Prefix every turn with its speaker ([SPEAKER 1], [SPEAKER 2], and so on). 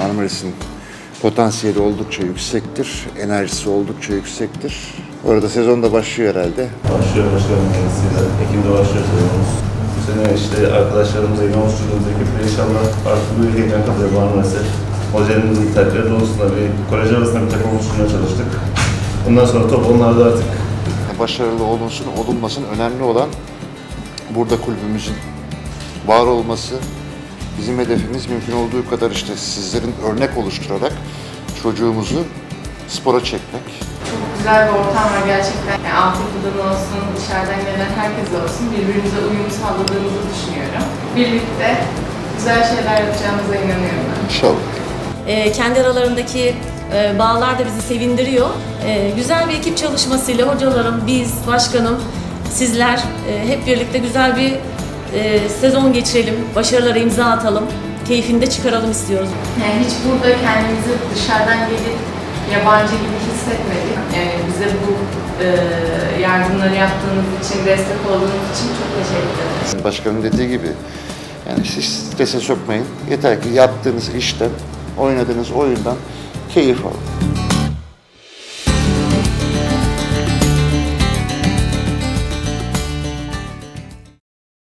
[SPEAKER 1] Marmaris'in potansiyeli oldukça yüksektir, enerjisi oldukça yüksektir. Orada sezon da başlıyor herhalde.
[SPEAKER 2] Başlıyor başkanım kendisiyle. Ekim'de başlıyor sezonumuz. Bu sene işte arkadaşlarımızla, yine oluşturduğumuz ekiple inşallah farklı bir heyecan katıyor Marmaris'e. Hocalarımızın takdirde doğrultusunda bir kolej arasında bir takım oluşturmaya çalıştık. Bundan sonra top onlarda artık.
[SPEAKER 1] Başarılı olunsun, olunmasın önemli olan burada kulübümüzün var olması. Bizim hedefimiz mümkün olduğu kadar işte sizlerin örnek oluşturarak çocuğumuzu spora çekmek.
[SPEAKER 3] Çok güzel bir ortam var gerçekten. Yani altyapıdan olsun, dışarıdan gelen herkes olsun birbirimize uyum sağladığımızı düşünüyorum. Birlikte güzel şeyler yapacağımıza inanıyorum ben.
[SPEAKER 1] İnşallah.
[SPEAKER 4] E, kendi aralarındaki e, bağlar da bizi sevindiriyor. E, güzel bir ekip çalışmasıyla hocalarım, biz, başkanım, sizler e, hep birlikte güzel bir e, sezon geçirelim, başarılara imza atalım, keyfini de çıkaralım istiyoruz.
[SPEAKER 3] Yani hiç burada kendimizi dışarıdan gelip yabancı gibi hissetmedik. Yani bize bu e, yardımları yaptığınız için, destek olduğunuz için çok teşekkür ederim.
[SPEAKER 1] Başkanın dediği gibi yani siz strese sokmayın. Yeter ki yaptığınız işten, oynadığınız oyundan keyif alın.